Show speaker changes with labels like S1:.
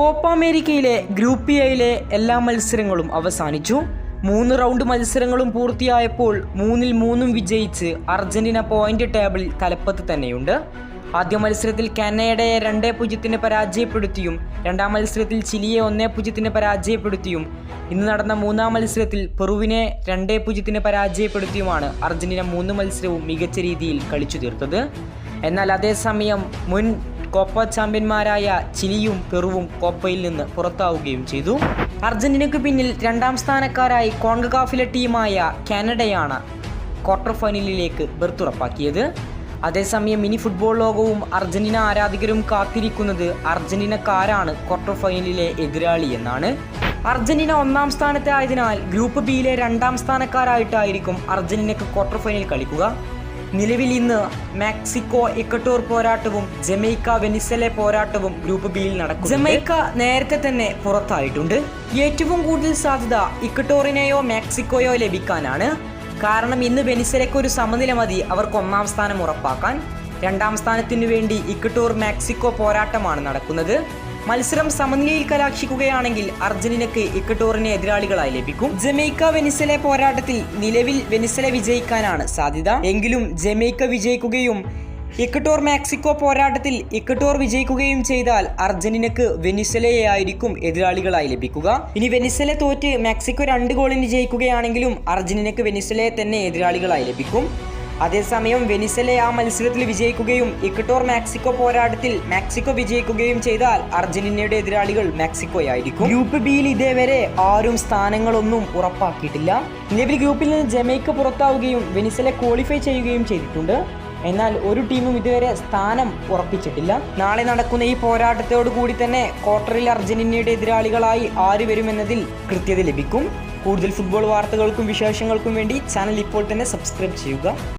S1: Copa അമേരിക്കയിലെ group എയിലെ എല്ലാ മത്സരങ്ങളും അവസാനിച്ചു. മൂന്ന് റൗണ്ട് മത്സരങ്ങളും പൂർത്തിയായപ്പോൾ മൂന്നിൽ മൂന്നും വിജയിച്ച് അർജന്റീന പോയിന്റ് ടേബിളിൽ തലപ്പത്ത് തന്നെയുണ്ട്. ആദ്യ മത്സരത്തിൽ കാനഡയെ രണ്ടേ പൂജ്യത്തിന് പരാജയപ്പെടുത്തിയും രണ്ടാം മത്സരത്തിൽ ചിലിയെ ഒന്നേ പൂജ്യത്തിന് പരാജയപ്പെടുത്തിയും ഇന്ന് നടന്ന മൂന്നാം മത്സരത്തിൽ പെറുവിനെ രണ്ടേ പൂജ്യത്തിന് പരാജയപ്പെടുത്തിയുമാണ് അർജന്റീന മൂന്ന് മത്സരവും മികച്ച രീതിയിൽ കളിച്ചു തീർത്തത്. എന്നാൽ അതേസമയം മുൻ കോപ്പ ചാമ്പ്യന്മാരായ ചിലിയും പെറുവും കോപ്പയിൽ നിന്ന് പുറത്താവുകയും ചെയ്തു. അർജന്റീനയ്ക്ക് പിന്നിൽ രണ്ടാം സ്ഥാനക്കാരായി കോൺഗകാഫിലെ ടീമായ കാനഡയാണ് ക്വാർട്ടർ ഫൈനലിലേക്ക് ബെർത്തുറപ്പാക്കിയത്. അതേസമയം മിനി ഫുട്ബോൾ ലോകവും അർജന്റീന ആരാധകരും കാത്തിരിക്കുന്നത് അർജന്റീനക്കാരാണ് ക്വാർട്ടർ ഫൈനലിലെ എതിരാളി എന്നാണ്. അർജന്റീന ഒന്നാം സ്ഥാനത്തായതിനാൽ ഗ്രൂപ്പ് ബിയിലെ രണ്ടാം സ്ഥാനക്കാരായിട്ടായിരിക്കും അർജന്റീനയ്ക്ക് ക്വാർട്ടർ ഫൈനൽ കളിക്കുക. നിലവിൽ ഇന്ന് മെക്സിക്കോ ഇക്കട്ടൂർ പോരാട്ടവും ജമൈക്ക വെനിസലെ പോരാട്ടവും ഗ്രൂപ്പ് ബിയിൽ നടക്കും ജമൈക്ക നേരത്തെ തന്നെ പുറത്തായിട്ടുണ്ട്. ഏറ്റവും കൂടുതൽ സാധ്യത ഇക്കട്ടോറിനെയോ മെക്സിക്കോയോ ലഭിക്കാനാണ്. കാരണം ഇന്ന് വെനിസലയ്ക്ക് ഒരു സമനില മതി അവർക്ക് ഒന്നാം സ്ഥാനം ഉറപ്പാക്കാൻ. രണ്ടാം സ്ഥാനത്തിനു വേണ്ടി ഇക്കട്ടൂർ മെക്സിക്കോ പോരാട്ടമാണ് നടക്കുന്നത്. മത്സരം സമനിലയിൽ കലാക്ഷിക്കുകയാണെങ്കിൽ അർജന്റീനക്ക് ഇക്കട്ടോറിന് എതിരാളികളായി ലഭിക്കും. ജമൈക്ക വെനിസലെ പോരാട്ടത്തിൽ നിലവിൽ വെനിസല വിജയിക്കാനാണ് സാധ്യത. എങ്കിലും ജമൈക്ക വിജയിക്കുകയും ഇക്കട്ടോർ മെക്സിക്കോ പോരാട്ടത്തിൽ ഇക്കട്ടോർ വിജയിക്കുകയും ചെയ്താൽ അർജന്റീനക്ക് വെനിസലയെ ആയിരിക്കും എതിരാളികളായി ലഭിക്കുക. ഇനി വെനിസല തോറ്റ് മെക്സിക്കോ രണ്ട് ഗോളിന് ജയിക്കുകയാണെങ്കിലും അർജന്റീനക്ക് വെനിസലയെ തന്നെ എതിരാളികളായി ലഭിക്കും. അതേസമയം വെനിസലെ ആ മത്സരത്തിൽ വിജയിക്കുകയും ഇക്കട്ടോർ മെക്സിക്കോ പോരാട്ടത്തിൽ മെക്സിക്കോ വിജയിക്കുകയും ചെയ്താൽ അർജന്റീനയുടെ എതിരാളികൾ മെക്സിക്കോയായിരിക്കും. ഗ്രൂപ്പ് ബിയിൽ ഇതേവരെ ആരും സ്ഥാനങ്ങളൊന്നും ഉറപ്പാക്കിയിട്ടില്ല. നിലവിൽ ഗ്രൂപ്പിൽ നിന്ന് ജമൈക്ക പുറത്താവുകയും വെനിസലെ ക്വാളിഫൈ ചെയ്യുകയും ചെയ്തിട്ടുണ്ട്. എന്നാൽ ഒരു ടീമും ഇതുവരെ സ്ഥാനം ഉറപ്പിച്ചിട്ടില്ല. നാളെ നടക്കുന്ന ഈ പോരാട്ടത്തോടു കൂടി തന്നെ ക്വാർട്ടറിൽ അർജന്റീനയുടെ എതിരാളികളായി ആര് വരുമെന്നതിൽ കൃത്യത ലഭിക്കും. കൂടുതൽ ഫുട്ബോൾ വാർത്തകൾക്കും വിശേഷങ്ങൾക്കും വേണ്ടി ചാനൽ ഇപ്പോൾ തന്നെ സബ്സ്ക്രൈബ് ചെയ്യുക.